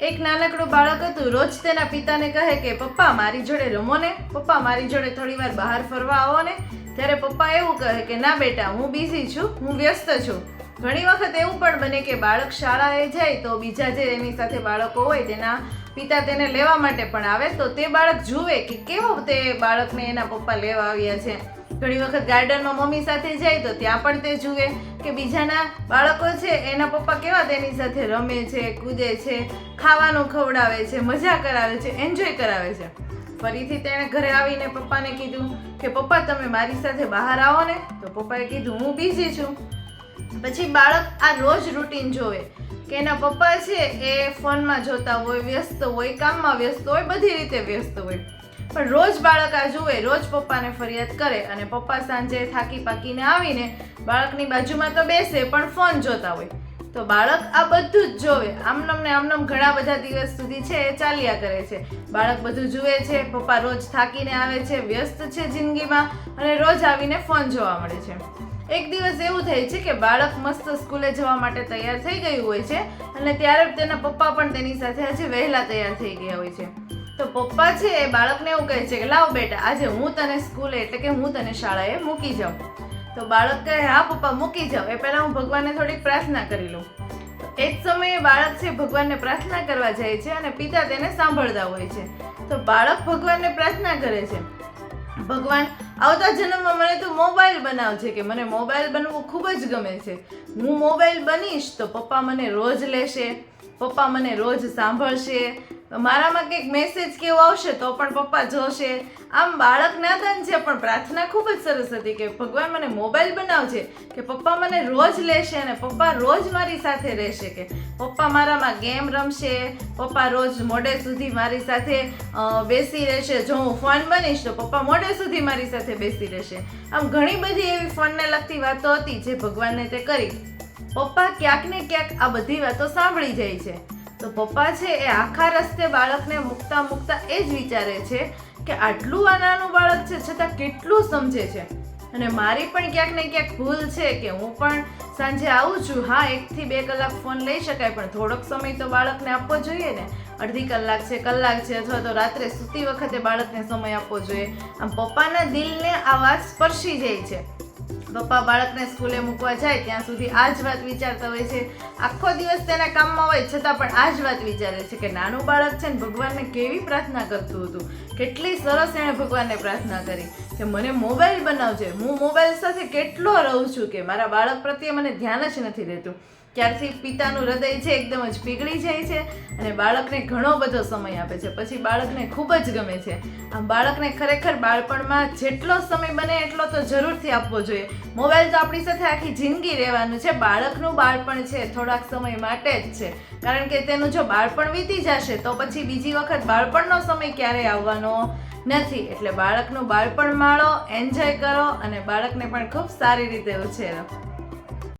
એક નાનકડું બાળક હતું. રોજ તેના પિતાને કહે કે, પપ્પા, મારી જોડે રમો ને. પપ્પા, મારી જોડે થોડી વાર બહાર ફરવા આવો ને. ત્યારે પપ્પા એવું કહે કે, ના બેટા, હું બિઝી છું. હું વ્યસ્ત છું. ઘણી વખત એવું પણ બને કે બાળક શાળાએ જાય તો બીજા જે એની સાથે બાળકો હોય તેના પિતા તેને લેવા માટે પણ આવે તો તે બાળક જુએ કે કેવો તે બાળકને એના પપ્પા લેવા આવ્યા છે. ઘણી વખત ગાર્ડનમાં મમ્મી સાથે જાય તો ત્યાં પણ તે જુએ કે બીજાના બાળકો છે, એના પપ્પા કેવા તેની સાથે રમે છે, કૂદે છે, ખાવાનું ખવડાવે છે, મજા કરાવે છે એન્જોય કરાવે છે. ફરીથી તેણે ઘરે આવીને પપ્પાને કીધું કે, પપ્પા, તમે મારી સાથે બહાર આવો ને. તો પપ્પાએ કીધું, હું બીજી છું. પછી બાળક આ રોજ રૂટીન જોવે કે એના પપ્પા છે એ ફોનમાં જોતા હોય, વ્યસ્ત હોય, કામમાં વ્યસ્ત હોય, બધી રીતે વ્યસ્ત હોય. પણ રોજ બાળક આ જુએ, રોજ પપ્પાને ફરિયાદ કરે અને પપ્પા સાંજે થાકી પાકીને આવીને બાળકની બાજુમાં તો બેસે પણ ફોન જોતા હોય. તો બાળક આ બધું જ જોવે. આમનમ ને આમનમ ઘણા બધા દિવસ સુધી છે એ ચાલ્યા કરે છે. બાળક બધું જુએ છે, પપ્પા રોજ થાકીને આવે છે, વ્યસ્ત છે જિંદગીમાં અને રોજ આવીને ફોન જોવા મળે છે. એક દિવસ એવું થાય છે કે બાળક મસ્ત સ્કૂલે જવા માટે તૈયાર થઈ ગયું હોય છે અને ત્યારે તેના પપ્પા પણ તેની સાથે આજે વહેલા તૈયાર થઈ ગયા હોય છે. તો પપ્પા છે એ બાળકને એવું કહે છે કે, લાવ બેટા, આજે હું તને સ્કૂલે એટલે કે હું તને શાળાએ મૂકી જાઉં. તો બાળક કહે, હા, પપ્પા, મૂકી જાઉં. એ પહેલાં હું ભગવાનને થોડીક પ્રાર્થના કરી લઉં. એ જ સમયે બાળક છે, ભગવાનને પ્રાર્થના કરવા જાય છે અને પિતા તેને સાંભળતા હોય છે. તો બાળક ભગવાનને પ્રાર્થના કરે છે, ભગવાન, આવતા જન્મમાં મને તું મોબાઈલ બનાવજે કે મને મોબાઈલ બનવું ખૂબ જ ગમે છે. હું મોબાઈલ બનીશ તો પપ્પા મને રોજ લેશે, પપ્પા મને રોજ સાંભળશે મારામાં કંઈક મેસેજ કેવો આવશે તો પણ પપ્પા જોશે. આમ બાળક નાદાન છે, પણ પ્રાર્થના ખૂબ જ સરસ હતી કે ભગવાન મને મોબાઈલ બનાવજે, કે પપ્પા મને રોજ લેશે અને પપ્પા રોજ મારી સાથે રહેશે કે પપ્પા મારામાં ગેમ રમશે, પપ્પા રોજ મોડે સુધી મારી સાથે બેસી રહેશે. જો હું ફોન બનીશ તો પપ્પા મોડે સુધી મારી સાથે બેસી રહેશે. આમ ઘણી બધી એવી ફોનને લગતી વાતો હતી જે ભગવાનને તે કરી. પપ્પા ક્યાંક ને ક્યાંક આ બધી વાતો સાંભળી જાય છે. તો પપ્પા છે એ આખા રસ્તે બાળકને મૂકતા મૂકતા એ જ વિચારે છે કે આટલું આ નાનું બાળક છે છતાં કેટલું સમજે છે. અને મારી પણ ક્યાંક ને ક્યાંક ભૂલ છે કે હું પણ સાંજે આવું છું. હા, એકથી બે કલાક ફોન લઈ શકાય, પણ થોડોક સમય તો બાળકને આપવો જોઈએ ને. અડધી કલાક છે કલાક છે, અથવા તો રાત્રે સૂતી વખતે બાળકને સમય આપવો જોઈએ. આમ પપ્પાના દિલને આ વાત સ્પર્શી જાય છે. પપ્પા બાળકને સ્કૂલે મૂકવા જાય, ત્યાં સુધી આ જ વાત વિચારતા હોય છે. આખો દિવસ તેના કામમાં હોય, છતાં પણ આ જ વાત વિચારે છે કે નાનું બાળક છે ને ભગવાનને કેવી પ્રાર્થના કરતું હતું. કેટલી સરસ એણે ભગવાનને પ્રાર્થના કરી. કે મને મોબાઈલ બનાવજે. હું મોબાઈલ સાથે કેટલો રહું છું કે મારા બાળક પ્રત્યે મને ધ્યાન જ નથી રહેતું. ત્યારથી પિતાનું હૃદય છે એકદમ જ પીગળી જાય છે અને બાળકને ઘણો બધો સમય આપે છે. પછી બાળકને ખૂબ જ ગમે છે. આમ બાળકને ખરેખર બાળપણમાં જેટલો સમય બને એટલો તો જરૂરથી આપવો જોઈએ. મોબાઈલ તો આપણી સાથે આખી જિંદગી રહેવાનું છે. બાળકનું બાળપણ છે, થોડાક સમય માટે જ છે. કારણ કે તેનું જો બાળપણ વીતી જશે તો પછી બીજી વખત બાળપણનો સમય ક્યારેય આવવાનો? નથી એટલે બાળકનું બાળપણ માણો એન્જોય કરો અને બાળકને પણ ખૂબ સારી રીતે ઉછેરો.